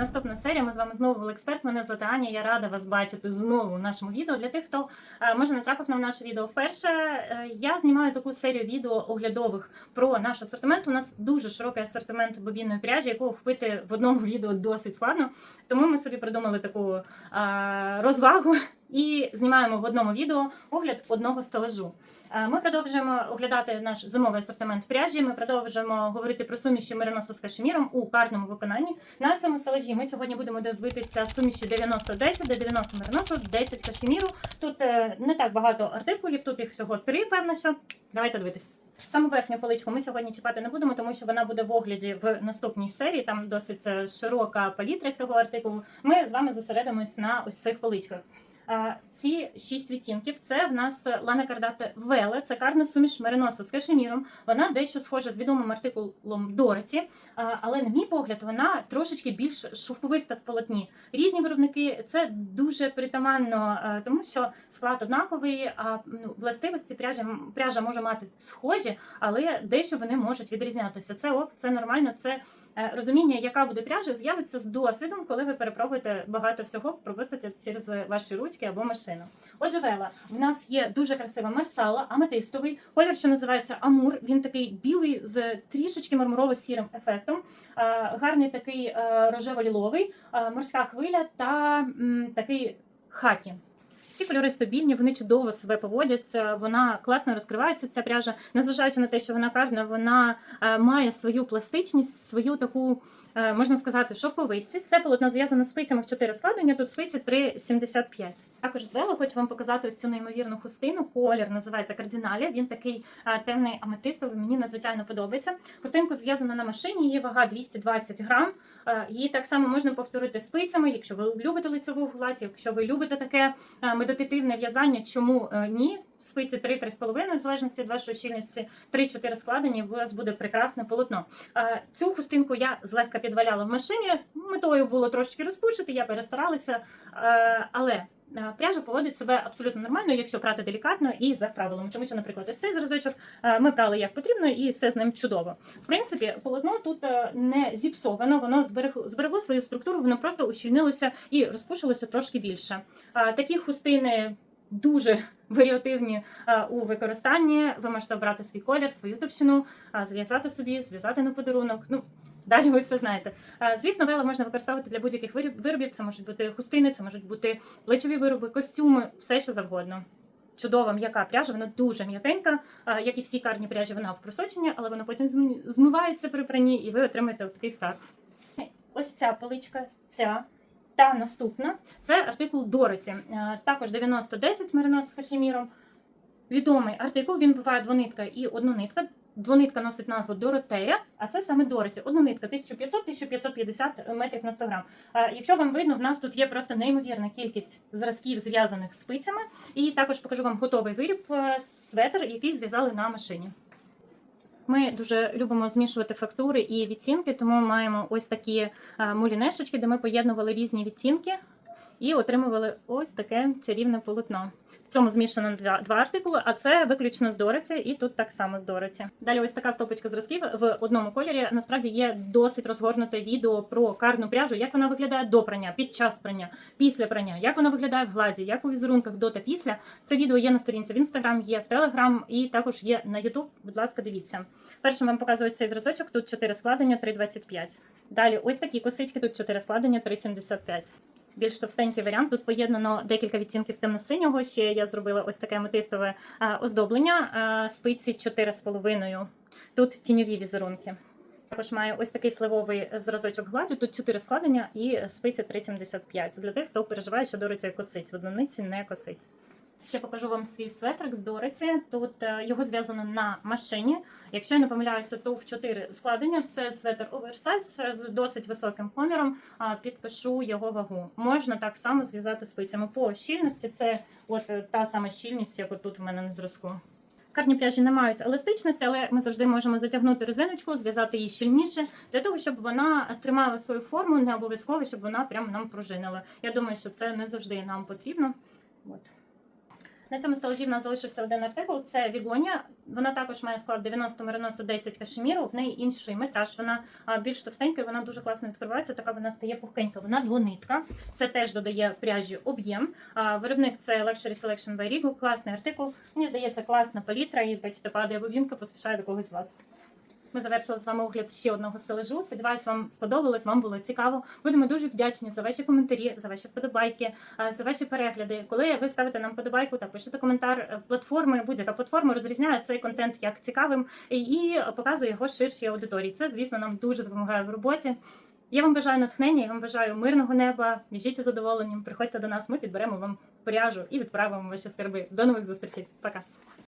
Наступна серія. Ми з вами знову Експерт. Мене звати Аня. Я рада вас бачити знову в нашому відео. Для тих, хто е, може натрапив на наше відео вперше. е, Я знімаю таку серію відео оглядових про наш асортимент. У нас дуже широкий асортимент бобінної пряжі, якого впити в одному відео досить складно. Тому ми собі придумали таку е, розвагу і знімаємо в одному відео огляд одного стелажу. Е, Ми продовжуємо оглядати наш зимовий асортимент пряжі. Ми продовжуємо говорити про суміші мериносу з кашеміром у карному виконанні. На цьому стелажі ми сьогодні будемо дивитися суміші 90-10, де 90 мериносу, 10 кашеміру. Тут е, не так багато артикулів, тут їх всього три, певно, що. Давайте дивитись. Саме верхню поличку ми сьогодні чіпати не будемо, тому що вона буде в огляді в наступній серії. Там досить е, широка палітра цього артикулу. Ми з вами зосередимось на ось цих поличках. А, Ці шість відтінків це в нас Лана Кардате Веле, це карна суміш мериносу з кашеміром. Вона дещо схожа з відомим артикулом Дороті, але, на мій погляд, вона трошечки більш шовковиста в полотні. Різні виробники це дуже притаманно, е, тому що склад однаковий, а ну, властивості пряжа, пряжа може мати схожі, але дещо вони можуть відрізнятися. Це ок, це нормально, це. Е, Розуміння, яка буде пряжа, з'явиться з досвідом, коли ви перепробуєте багато всього, пропустите через ваші ручки або машину. Отже, Вела, в нас є дуже красива марсала, аметистовий колір, що називається Амур. Він такий білий з трішечки мармурово-сірим ефектом. Е, Гарний такий е, рожево-ліловий, морська хвиля та такий хакі. Всі кольори стабільні, вони чудово себе поводяться. Вона класно розкривається. Ця пряжа, незважаючи на те, що вона карна, вона е, має свою пластичність, свою таку. е, Можна сказати, шовковистість. Це полотно зв'язано з спицями в 4 складення, тут спиці 3,75. Також звела, хочу вам показати ось цю неймовірну хустину. Колір називається кардиналя. Він такий е, темний аметистовий, мені надзвичайно подобається. Хустинку зв'язано на машині, її вага 220 грам. Е, Її так само можна повторити спицями, якщо ви любите лицьову гладь, якщо ви любите таке е, медитативне в'язання, чому ні? Спиці 3-3,5, в залежності від вашої щільності, 3-4 складені, у вас буде прекрасне полотно. Цю хустинку я злегка підваляла в машині. Метою було трошки розпушити, я перестаралася, але. Пряжа поводить себе абсолютно нормально, якщо прати делікатно і за правилами. Тому що, наприклад, ось цей зразочок ми прали як потрібно, і все з ним чудово. В принципі, полотно тут е, не зіпсовано, воно зберегло свою структуру, воно просто ущільнилося і розпушилося трошки більше. Такі хустини дуже варіативні у використанні. Ви можете обрати свій колір, свою товщину, зв'язати собі, зв'язати на подарунок. Ну, далі ви все знаєте. Звісно, вела можна використовувати для будь-яких виробів. Це можуть бути хустини, це можуть бути плечові вироби, костюми, все що завгодно. Чудова м'яка пряжа, вона дуже м'якенька, як і всі карні пряжі, вона в просоченні, але вона потім зм- змивається при пранні, і ви отримаєте такий скарб. Ось ця поличка, ця. Та наступна це артикул Дороті. Е, Також 9010 меринос з хашеміром. Відомий артикул, він буває двонитка і однонитка. Двонитка носить назву Доротея, а це саме Дороті. Однонитка 1500-1550 метрів на 100 грам. Е, Якщо вам видно, в нас тут є просто неймовірна кількість зразків, зв'язаних спицями. І також покажу вам готовий виріб е, светр, який зв'язали на машині. Ми дуже любимо змішувати фактури і відцінки, тому маємо ось такі е, мулінешечки, де ми поєднували різні відтінки і отримували ось таке чарівне полотно. В цьому змішано два, два артикули, а це виключно з Дороті, і тут так само з Дороті. Далі ось така стопочка зразків в одному кольорі. Насправді є досить розгорнуте відео про карну пряжу, як вона виглядає до прання, під час прання, після прання, як вона виглядає в гладі, як у візерунках до та після. Це відео є на сторінці в інстаграм, є в телеграм і також є на Ютуб. Будь ласка, дивіться. Першим вам показую цей зразочок. Тут 4 складення, 3,25. Далі ось такі косички, тут 4 складення, 3,75. Більш товстенький варіант. Тут поєднано декілька відтінків темно-синього. Ще я зробила ось таке метистове е, оздоблення. е, Спиці 4,5. Тут тіньові візерунки. Також маю ось такий сливовий зразочок гладю. Тут 4 складення і спиці 3,75. Це для тих, хто переживає, що дориться косить. В одиниці не косить. Ще покажу вам свій светрик з Дороті. Тут е, його зв'язано на машині. Якщо я не помиляюся, то в 4 складення це светр оверсайз з досить високим коміром. Підпишу його вагу. Можна так само зв'язати спицями по щільності. Це от е, та сама щільність, як тут в мене на зразку. Карні пряжі не мають еластичності, але ми завжди можемо затягнути резиночку, зв'язати її щільніше для того, щоб вона тримала свою форму, не обов'язково, щоб вона прямо нам пружинила. Я думаю, що це не завжди нам потрібно. От. На цьому стелажі в нас залишився один артикул. Це Вігонія. Вона також має склад 90 мериносу 10 кашеміру. В неї інший метраж. Вона більш товстенька, і вона дуже класно відкривається. Така вона стає пухкенька. Вона двонитка. Це теж додає пряжі об'єм. Виробник це Luxury Selection by Rigo. Класний артикул. Мені здається, класна палітра. І бачите, падає бобінка, поспішає до когось з вас. Ми завершили з вами огляд ще одного стележу. Сподіваюсь, вам сподобалось, вам було цікаво. Будемо дуже вдячні за ваші коментарі, за ваші вподобайки, за ваші перегляди. Коли ви ставите нам вподобайку та пишете коментар е, платформи, будь-яка платформа розрізняє цей контент як цікавим і- показує його ширшій аудиторії. Це, звісно, нам дуже допомагає в роботі. Я вам бажаю натхнення, я вам бажаю мирного неба. В'їжджіть із задоволенням, приходьте до нас, ми підберемо вам пряжу і відправимо ваші скарби. До нових зустрічей. Пока.